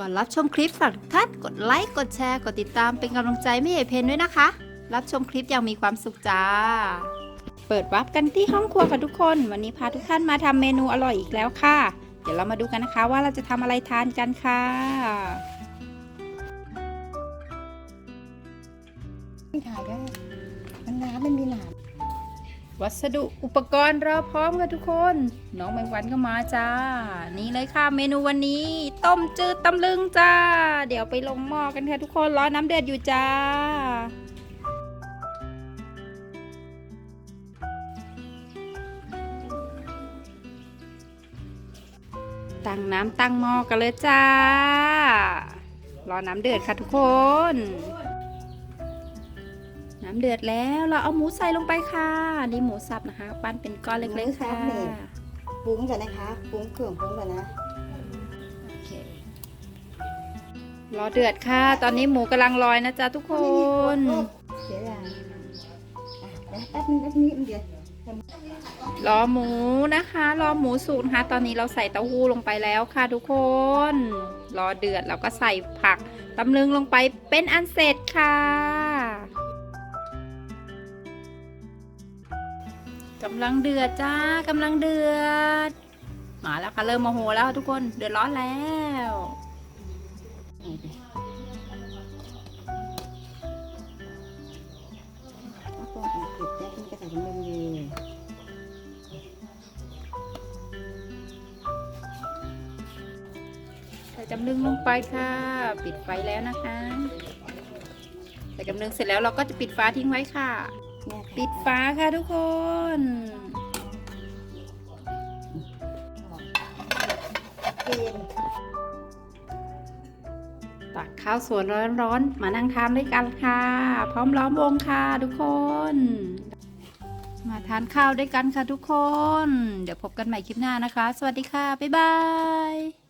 ก่อนรับชมคลิปฝากทุกท่านกดไลค์กดแชร์กดติดตามเป็นกำลังใจไม่เหยเพนด้วยนะคะ รับชมคลิปอย่างมีความสุขจ้า เปิดวับกันที่ห้องครัวค่ะทุกคน วันนี้พาทุกท่านมาทำเมนูอร่อยอีกแล้วค่ะ เดี๋ยวเรามาดูกันนะคะว่าเราจะทำอะไรทานกันค่ะไม่ถ่ายได้ วัสดุอุปกรณ์เราพร้อมค่ะทุกคน น้องแมงวันก็มาจ้า นี่เลยค่ะเมนูวันนี้ ต้มจืดตำลึงจ้า เดี๋ยวไปลงหม้อกันค่ะทุกคนรอน้ำเดือดอยู่จ้า ตั้งน้ำตั้งหม้อกันเลยจ้า รอน้ำเดือดค่ะทุกคน น้ำเดือดแล้วเราเอาหมูใส่ลงไปค่ะนี่หมูสับนะคะ ปั้นเป็นก้อนเล็กๆค่ะปรุงก่อนนะคะปรุงเครื่องปรุงก่อนนะโอเครอเดือดค่ะ ตอนนี้หมูกำลังลอยนะจ๊ะทุกคนเสียอย่างอะเดี๋ยวแป๊บนึงแป๊บนึงเดี๋ยวรอหมูนะคะรอหมูสุกนะคะ ตอนนี้เราใส่เต้าหู้ลงไปแล้วค่ะทุกคน รอเดือดเราก็ใส่ผักตำลึงลงไปเป็นอันเสร็จค่ะ กำลังเดือดจ้ากำลังเดือด มาแล้วค่ะเริ่มโมโหแล้วทุกคนเดือดร้อนแล้วแล้วก็อะปิดแป๊บนึงก็ใส่ถุงมืออยู่ใส่กำลึงลงไปค่ะ ปิดไฟแล้วนะคะ ใส่กำลึงเสร็จแล้วเราก็จะปิดฝาทิ้งไว้ค่ะ ปิดฝาค่ะทุกคน ตักข้าวสวยร้อนๆ มานั่งทานด้วยกันค่ะ พร้อมล้อมวงค่ะทุกคน มาทานข้าวด้วยกันค่ะทุกคน เดี๋ยวพบกันใหม่คลิปหน้านะคะ สวัสดีค่ะ บ๊ายบาย